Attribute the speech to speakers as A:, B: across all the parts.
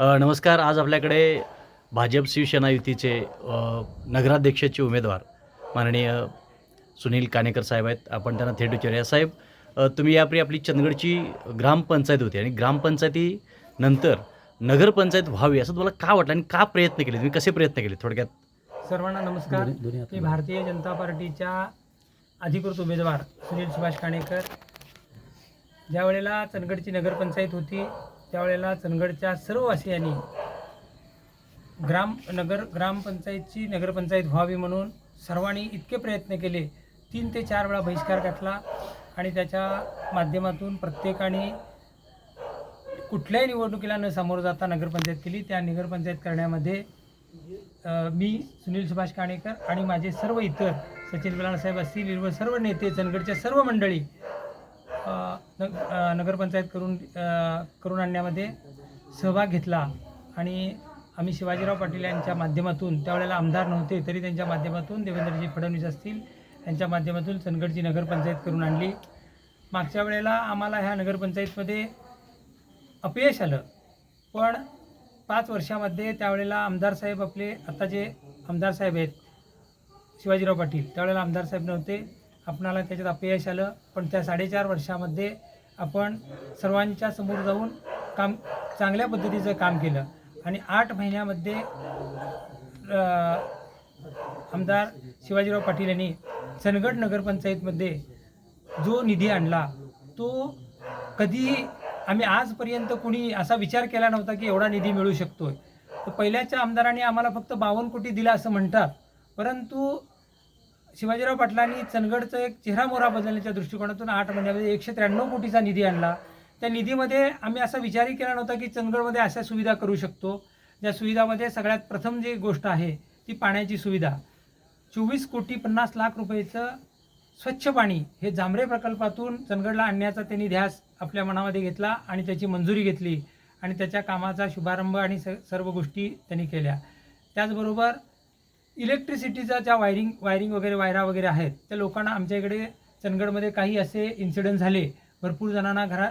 A: नमस्कार. आज आपल्याकडे भाजप शिवसेना युतीचे नगराध्यक्षाचे उमेदवार माननीय सुनील कानेकर साहेब आहेत. आपण त्यांना थेट विचारूया. साहेब तुम्ही यापूर्वी आपली चंदगडची ग्रामपंचायत होती आणि ग्रामपंचायतीनंतर नगरपंचायत व्हावी असं तुम्हाला का वाटलं आणि का प्रयत्न केले? तुम्ही कसे प्रयत्न केले थोडक्यात?
B: सर्वांना नमस्कार. मी भारतीय जनता पार्टीच्या अधिकृत उमेदवार सुनील सुभाष काणेकर ज्या वेळेला चंदगडची नगरपंचायत होती त्यावेळेला चंदगडच्या सर्व वासियांनी ग्राम नगर ग्रामपंचायतची नगरपंचायत व्हावी म्हणून सर्वांनी इतके प्रयत्न केले. तीन ते चार वेळा बहिष्कार घातला आणि त्याच्या माध्यमातून प्रत्येकाने कुठल्याही निवडणुकीला न सामोरं जाता नगरपंचायत केली. त्या नगरपंचायत करण्यामध्ये मी सुनील सुभाष काणेकर आणि माझे सर्व इतर सचिन बेलाळ साहेब असतील सर्व नेते चंदगडच्या सर्व मंडळी न- नगरपंचायत करून करून आणण्यामध्ये सहभाग घेतला आणि आम्ही शिवाजीराव पाटील यांच्या माध्यमातून त्यावेळेला आमदार नव्हते तरी त्यांच्या माध्यमातून देवेंद्रजी फडणवीस असतील यांच्या माध्यमातून चंदगडची नगरपंचायत करून आणली. मागच्या वेळेला आम्हाला ह्या नगरपंचायतमध्ये अपयश आलं पण पाच वर्षामध्ये त्यावेळेला आमदार साहेब आपले आता जे आमदार साहेब आहेत शिवाजीराव पाटील त्यावेळेला आमदार साहेब नव्हते. आपणाला त्याच्यात अपयश आलं पण त्या साडेचार वर्षामध्ये आपण सर्वांच्या समोर जाऊन काम चांगल्या पद्धतीचं काम केलं. आणि आठ महिन्यामध्ये आमदार शिवाजीराव पाटील यांनी सनगड नगरपंचायतमध्ये जो निधी आणला तो कधीही आम्ही आजपर्यंत कुणी असा विचार केला नव्हता की एवढा निधी मिळू शकतोय. तर पहिल्याच्या आमदारांनी आम्हाला फक्त बावन्न कोटी दिला असं म्हणतात. परंतु शिवाजीराव पाटलांनी चंदगडचं एक चेहरा मोहरा बदलण्याच्या दृष्टिकोनातून आठ महिन्यामध्ये एकशे त्र्याण्णव कोटीचा निधी आणला. त्या निधीमध्ये आम्ही असा विचारही केला नव्हता की चंदगडमध्ये अशा सुविधा करू शकतो. ज्या सुविधामध्ये सगळ्यात प्रथम जी गोष्ट आहे ती पाण्याची सुविधा. चोवीस कोटी पन्नास लाख रुपयेचं स्वच्छ पाणी हे जांभरे प्रकल्पातून चंदगडला आणण्याचा त्यांनी ध्यास आपल्या मनामध्ये घेतला आणि त्याची मंजुरी घेतली आणि त्याच्या कामाचा शुभारंभ आणि स सर्व गोष्टी त्यांनी केल्या. त्याचबरोबर इलेक्ट्रिसिटीचा ज्या वायरिंग वायरिंग वगैरे वायरा वगैरे आहेत त्या लोकांना आमच्या इकडे चंदगडमध्ये काही असे इन्सिडेंट झाले. भरपूर जणांना घरा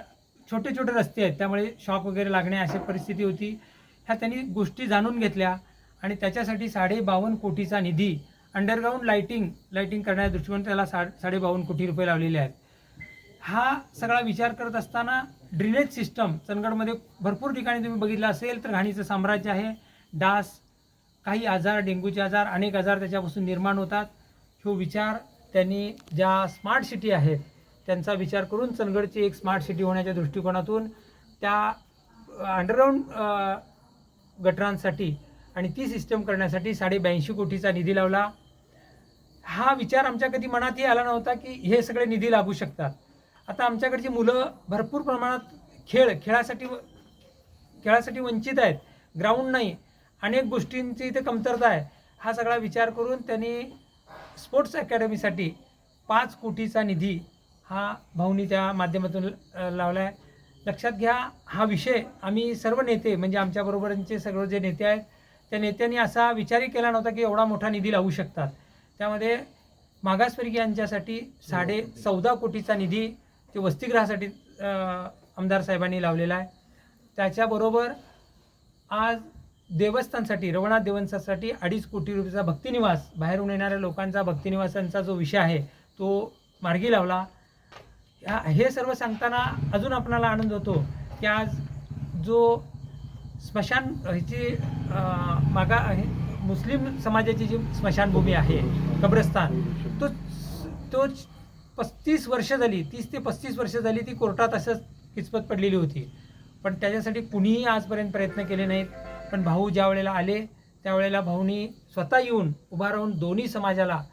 B: छोटे छोटे रस्ते आहेत. त्यामुळे शॉक वगैरे लागणे अशी परिस्थिती होती. ह्या त्यांनी गोष्टी जाणून घेतल्या आणि त्याच्यासाठी साडेबावन्न कोटीचा निधी अंडरग्राऊंड लाईटिंग लाईटिंग करण्याच्या दृष्टिकोन त्याला सा साडेबावन्न कोटी रुपये लावलेले आहेत. हा सगळा विचार करत असताना ड्रेनेज सिस्टम चंदगडमध्ये भरपूर ठिकाणी तुम्ही बघितलं असेल तर घाणीचं साम्राज्य आहे. डास काही आजार डेंग्यूचे आजार अनेक आजार त्याच्यापासून निर्माण होतात. ह्यो विचार त्यांनी ज्या स्मार्ट सिटी आहेत त्यांचा विचार करून चंदगडची एक स्मार्ट सिटी होण्याच्या दृष्टिकोनातून त्या अंडरग्राऊंड गटरांसाठी आणि ती सिस्टम करण्यासाठी साडे ब्याऐंशी कोटीचा निधी लावला. हा विचार आमच्या कधी मनातही आला नव्हता की हे सगळे निधी लागू शकतात. आता आमच्याकडची मुलं भरपूर प्रमाणात खेळ खेळासाठी खेळासाठी वंचित आहेत. ग्राउंड नाही. अनेक गोष्टींची इथे कमतरता आहे. हा सगळा विचार करून त्यांनी स्पोर्ट्स अकॅडमीसाठी पाच कोटीचा निधी हा भाऊनी त्या माध्यमातून लावला आहे लक्षात घ्या हा विषय आम्ही सर्व नेते म्हणजे आमच्याबरोबरचे सर्व जे नेते आहेत त्या नेत्यांनी असा विचारही केला नव्हता की एवढा मोठा निधी लावू शकतात. त्यामध्ये मागासवर्गीयांच्यासाठी साडे चौदा कोटीचा निधी ते वसतिगृहासाठी आमदार साहेबांनी लावलेला आहे. त्याच्याबरोबर आज देवस्थानसाठी रवणा देवस्थानसाठी अडीच कोटी रुपयाचा भक्तिनिवास बाहेरून येणाऱ्या लोकांचा भक्तिनिवासांचा जो विषय आहे तो मार्गी लावला. हे सर्व सांगताना अजून आपणाला आनंद होतो की आज जो स्मशान ह्याची मागा हे मुस्लिम समाजाची जी स्मशानभूमी आहे कब्रस्तान तो तो पस्तीस वर्ष झाली तीस ते पस्तीस वर्ष झाली ती कोर्टात असंच किचपत पडलेली होती. पण त्याच्यासाठी कुणीही आजपर्यंत प्रयत्न केले नाहीत. पण भाऊ ज्या वेळेला आले त्यावेळेला भाऊनी स्वतः येऊन उभा राहून दोन्ही समाजाला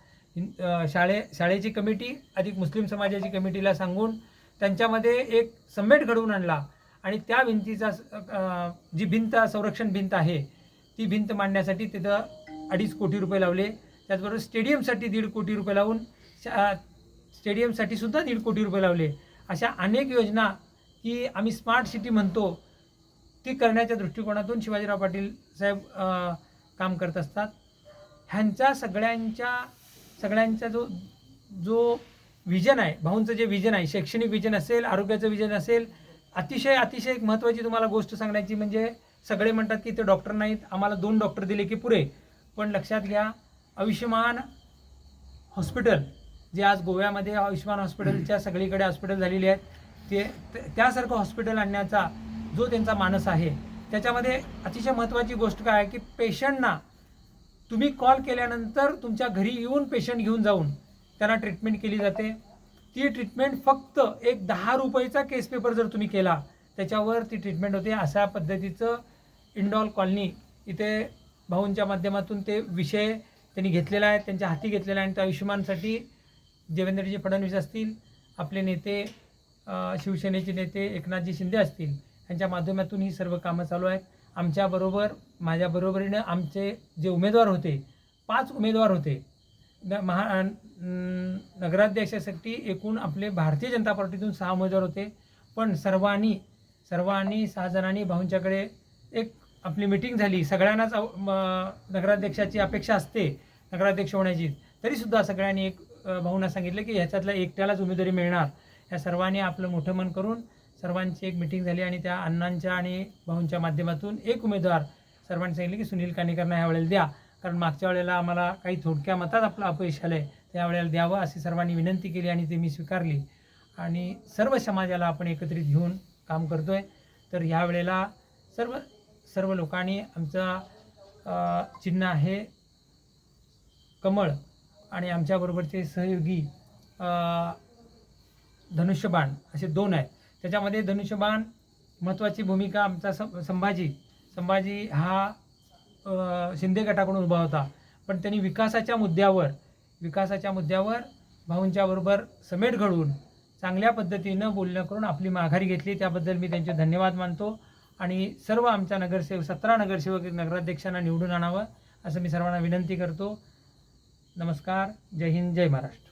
B: शाळे शाळेची कमिटी अधिक मुस्लिम समाजाची कमिटीला सांगून त्यांच्यामध्ये एक समेट घडवून आणला. आणि त्या भिंतीचा स- जी भिंत संरक्षण भिंत आहे ती भिंत मांडण्यासाठी तिथं अडीच कोटी रुपये लावले. त्याचबरोबर स्टेडियमसाठी दीड कोटी रुपये लावून शा- स्टेडियमसाठी सुद्धा दीड कोटी रुपये लावले. अशा अनेक योजना की आम्ही स्मार्ट सिटी म्हणतो ती करण्याच्या दृष्टिकोनातून शिवाजीराव पाटील साहेब काम करत असतात. ह्यांच्या सगळ्यांच्या सगळ्यांचा जो जो विजन आहे भाऊंचं जे विजन आहे शैक्षणिक विजन असेल आरोग्याचं विजन असेल अतिशय अतिशय एक महत्त्वाची तुम्हाला गोष्ट सांगण्याची म्हणजे सगळे म्हणतात की ते डॉक्टर नाहीत. आम्हाला दोन डॉक्टर दिले की पुरे. पण लक्षात घ्या आयुष्यमान हॉस्पिटल जे आज गोव्यामध्ये आयुष्यमान हॉस्पिटलच्या सगळीकडे हॉस्पिटल झालेली आहेत ते ते- त्यासारखं हॉस्पिटल आणण्याचा जो त्यांचा मानस आहे त्याच्यामध्ये अतिशय महत्त्वाची गोष्ट काय आहे की पेशंटना तुम्ही कॉल केल्यानंतर तुमच्या घरी येऊन पेशंट घेऊन जाऊन त्यांना ट्रीटमेंट केली जाते. ती ट्रीटमेंट फक्त एक दहा रुपयेचा केस पेपर जर तुम्ही केला त्याच्यावर ती ट्रीटमेंट होते. अशा पद्धतीचं इंडॉल कॉलनी इथे भाऊंच्या माध्यमातून ते विषय त्यांनी घेतलेला आहे त्यांच्या हाती घेतलेला आहे आणि त्या आयुष्यमानसाठी देवेंद्रजी फडणवीस असतील आपले नेते शिवसेनेचे नेते एकनाथजी शिंदे असतील. यांच्या माध्यमातून ही सर्व कामं चालू आहेत. आमच्याबरोबर माझ्या बरोबरीनं आमचे जे उमेदवार होते पाच उमेदवार होते. न- महा नगराध्यक्षासाठी एकूण आपले भारतीय जनता पार्टीतून सहा उमेदवार होते. पण सर्वांनी सर्वांनी सहा जणांनी भाऊंच्याकडे एक आपली मिटिंग झाली. सगळ्यांनाच नगराध्यक्षाची अपेक्षा असते नगराध्यक्ष होण्याची. तरीसुद्धा सगळ्यांनी एक भाऊंना सांगितलं की ह्याच्यातल्या एकट्यालाच उमेदवारी मिळणार. या सर्वांनी आपलं मोठं मन करून सर्वांची एक मिटिंग झाली आणि त्या अण्णांच्या आणि भाऊंच्या माध्यमातून एक उमेदवार सर्वांनी सांगितले की सुनील कानेकरना ह्या वेळेला द्या. कारण मागच्या वेळेला आम्हाला काही थोडक्या मतात आपलं अपयश आलं आहे त्यावेळेला द्यावं अशी सर्वांनी विनंती केली आणि ते मी स्वीकारली. आणि सर्व समाजाला आपण एकत्रित घेऊन काम करतो आहे तर ह्या वेळेला सर्व सर्व लोकांनी आमचा चिन्ह आहे कमळ आणि आमच्याबरोबरचे सहयोगी धनुष्यबाण असे दोन आहेत. त्याच्यामध्ये धनुष्यबाण महत्त्वाची भूमिका आमचा संभाजी. संभाजी हा शिंदे गटाकडून उभा होता. पण त्यांनी विकासाच्या मुद्द्यावर विकासाच्या मुद्द्यावर भाऊंच्या बरोबर समेट घडवून चांगल्या पद्धतीनं बोलणं करून आपली माघारी घेतली. त्याबद्दल मी त्यांचे धन्यवाद मानतो. आणि सर्व आमच्या नगरसेवक सतरा नगरसेवक नगराध्यक्षांना निवडून आणावं असं मी सर्वांना विनंती करतो. नमस्कार. जय हिंद जय महाराष्ट्र.